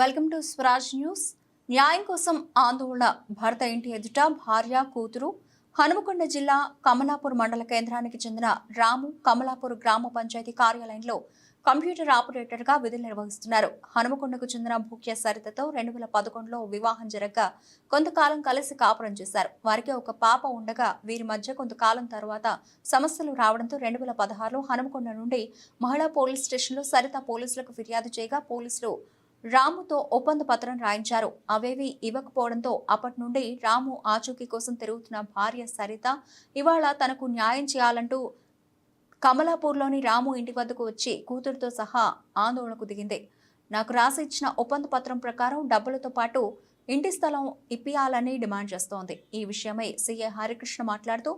Welcome to Swaraj news. న్యాయం కోసం ఆందోళన. భర్త ఇంటి ఎదుట భార్య కూతురు హనుమకొండ జిల్లా కమలాపూర్ మండల కేంద్రానికి చెందిన రాము కమలాపూర్ గ్రామ పంచాయతీ కార్యాలయంలో కంప్యూటర్ ఆపరేటర్గా విధులు నిర్వహిస్తున్నారు. హనుమకొండకు చెందిన భూక్య సరితతో రెండు వేల పదకొండులో వివాహం జరగగా కొంతకాలం కలిసి కాపురం చేశారు. వారికి ఒక పాప ఉండగా వీరి మధ్య కొంతకాలం తర్వాత సమస్యలు రావడంతో రెండు వేల పదహారులో హనుమకొండ నుండి మహిళా పోలీస్ స్టేషన్లో సరిత పోలీసులకు ఫిర్యాదు చేయగా పోలీసులు రాముతో ఒప్పంద పత్రం రాయించారు. అవేవి ఇవ్వకపోవడంతో అప్పటి నుండి రాము ఆచూకీ కోసం తిరుగుతున్న భార్య సరిత ఇవాళ తనకు న్యాయం చేయాలంటూ కమలాపూర్లోని రాము ఇంటి వద్దకు వచ్చి కూతురుతో సహా ఆందోళనకు దిగింది. నాకు రాసి ఇచ్చిన ఒప్పంద పత్రం ప్రకారం డబ్బులతో పాటు ఇంటి స్థలం ఇప్పియాలని డిమాండ్ చేస్తోంది. ఈ విషయమై సీఏ హరికృష్ణ మాట్లాడుతూ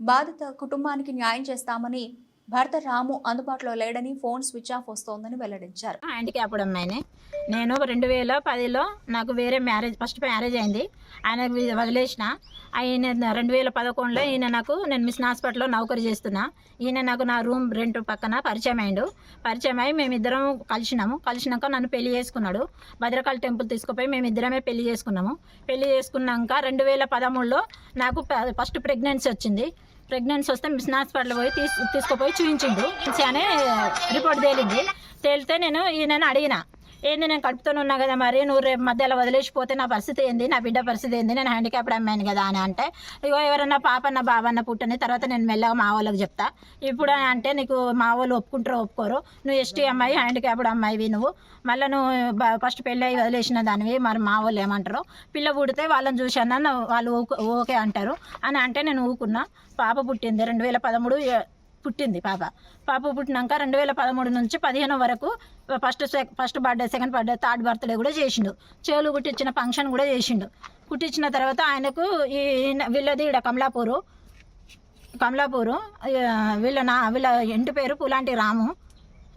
బాధిత కుటుంబానికి న్యాయం చేస్తామని భర్త రాము అందుబాటులో లేడని ఫోన్ స్విచ్ ఆఫ్ వస్తోందని వెల్లడించారు. హ్యాండిక్యాప్డ్ అమ్మాయిని. నేను రెండు వేల పదిలో నాకు వేరే మ్యారేజ్ ఫస్ట్ మ్యారేజ్ అయింది. ఆయన వదిలేసిన. ఆయన రెండు వేల పదకొండులో ఈయన నాకు నేను మిషన్ హాస్పిటల్లో నౌకరీ చేస్తున్నా. ఈయన నాకు నా రూమ్ రెంట్ పక్కన పరిచయం అయ్యాడు పరిచయం అయ్యి మేమిద్దరం కలిసినాము. కలిసినాక నన్ను పెళ్ళి చేసుకున్నాడు. భద్రకాళి టెంపుల్ తీసుకుపోయి మేమిద్దరమే పెళ్ళి చేసుకున్నాము. పెళ్ళి చేసుకున్నాక రెండు వేల పదమూడులో నాకు ఫస్ట్ ప్రెగ్నెన్సీ వచ్చింది. ప్రెగ్నెన్సీ వస్తే మిషన్ హాస్పిటల్ పోయి తీసు తీసుకుపోయి చూపించిండు అనే రిపోర్ట్ తేలింది. తేలితే నేను ఈయనని అడిగిన. ఏంది నేను కడుపుతూనే ఉన్నా కదా మరి? నువ్వు రేపు మధ్యలో వదిలేసిపోతే నా పరిస్థితి ఏంది? నా బిడ్డ పరిస్థితి ఏంది? నేను హ్యాండిక్యాప్డ్ అమ్మాను కదా అని అంటే ఇగో ఎవరన్నా పాపన్న బాబన్న పుట్టని తర్వాత నేను మెల్లగా మా వాళ్ళకి చెప్తా. ఇప్పుడు అని అంటే నీకు మా వాళ్ళు ఒప్పుకుంటారో ఒప్పుకోరు నువ్వు ఎస్టీ అమ్మాయి హ్యాండిక్యాప్డ్ అమ్మాయివి నువ్వు. మళ్ళీ నువ్వు ఫస్ట్ పెళ్ళి అయ్యి వదిలేసిన దానివి మరి మా వాళ్ళు ఏమంటారు? పిల్ల పుడితే వాళ్ళని చూసాను వాళ్ళు ఓకే- ఓకే అంటారు. అని అంటే నేను ఊకున్నా. పాప పుట్టింది రెండు వేల పదమూడు పుట్టింది పాప. పాప పుట్టినాక రెండు వేల పదమూడు నుంచి పదిహేను వరకు first first birthday second birthday third birthday కూడా చేసిండు. చేలు కుట్టించిన ఫంక్షన్ కూడా చేసిండు. కుట్టించిన తర్వాత ఆయనకు ఈ ఈయన- వీళ్ళది ఇక్కడ కమలాపూరు. కమలాపూరు వీళ్ళ నా వీళ్ళ ఇంటి పేరు పులాంటి రాము.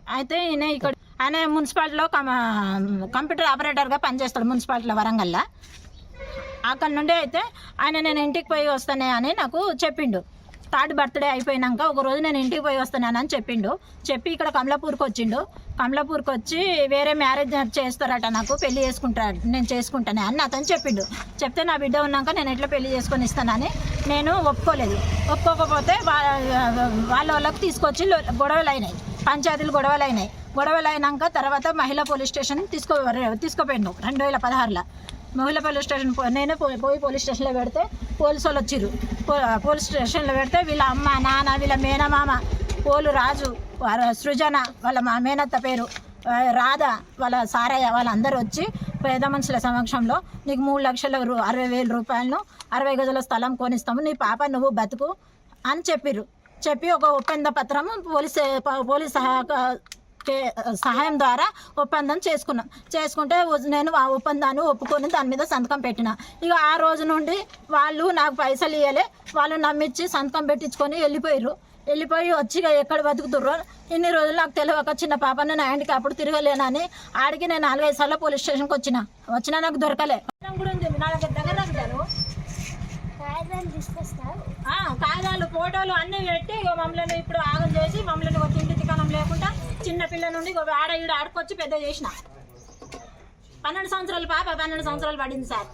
అయితే ఈయన ఇక్కడ ఆయన మున్సిపాలిటీలో కమ కంప్యూటర్ ఆపరేటర్గా పనిచేస్తాడు మున్సిపాలిటీలో వరంగల్లో. అక్కడ నుండి అయితే ఆయన నేను ఇంటికి పోయి వస్తానే అని నాకు చెప్పిండు. థర్డ్ బర్త్డే అయిపోయినాక ఒక రోజు నేను ఇంటికి పోయి వస్తున్నానని చెప్పిండు. చెప్పి ఇక్కడ కమలాపూర్కి వచ్చిండు. కమలాపూర్కి వచ్చి వేరే మ్యారేజ్ చేస్తారట నాకు పెళ్ళి చేసుకుంటారు నేను చేసుకుంటానే అని అతను చెప్పిండు. చెప్తే నా బిడ్డ ఉన్నాక నేను ఎట్లా పెళ్ళి చేసుకొని ఇస్తానని నేను ఒప్పుకోలేదు. ఒప్పుకోకపోతే వాళ్ళ వాళ్ళకి తీసుకొచ్చి గొడవలు అయినాయి. పంచాయతీలు గొడవలు అయినాయి. గొడవలు అయినాక తర్వాత మహిళా పోలీస్ స్టేషన్ తీసుకో తీసుకుపోయిండు రెండు వేల పదహారులో. మహిళా పోలీస్ స్టేషన్ పో- నేను పో- పోయి పోలీస్ స్టేషన్లో పెడితే పోలీసు వాళ్ళు వచ్చిర్రు. పో- పోలీస్ స్టేషన్లో పెడితే వీళ్ళ అమ్మ నాన్న వీళ్ళ మేనమామ పోలు రాజు వార- సృజన వాళ్ళ మా మేనత్త పేరు రాధ వాళ్ళ సారయ్య వాళ్ళందరూ వచ్చి పేద మనుషుల సమక్షంలో నీకు మూడు లక్షల రూ- అరవై వేల రూపాయలను అరవై గజల స్థలం కొనిస్తాము నీ పాప నువ్వు బతుకు అని చెప్పిర్రు. చెప్పి ఒక ఒప్పంద పత్రము పోలీస్ పోలీస్ సహాయం ద్వారా ఒప్పందం చేసుకున్నాం. చేసుకుంటే నేను ఆ ఒప్పందాన్ని ఒప్పుకొని దాని మీద సంతకం పెట్టిన. ఇక ఆ రోజు నుండి వాళ్ళు నాకు పైసలు ఇవ్వలే వాళ్ళు నమ్మించి సంతకం పెట్టించుకొని వెళ్ళిపోయారు వెళ్ళిపోయి వచ్చి ఇక ఎక్కడ బతుకుతుర్రో? ఇన్ని రోజులు నాకు తెలియక చిన్న పాపను నా ఇంటికి అప్పుడు తిరగలేనని ఆడికి నేను నాలుగైదు సార్లు పోలీస్ స్టేషన్కి వచ్చిన. వచ్చినా నాకు దొరకలే. కూడా ఉంది. నా దగ్గర దగ్గర కాగితాలు ఫోటోలు అన్ని పెట్టి ఇక మమ్మల్ని ఇప్పుడు ఆగం చేసి మమ్మల్ని ఒక తిండి తికాణం లేకుండా చిన్న పిల్ల నుండి ఆడ ఈడ ఆడుకొచ్చి పెద్ద చేసిన. పన్నెండు సంవత్సరాలు పాప పన్నెండు సంవత్సరాలు పడింది సార్.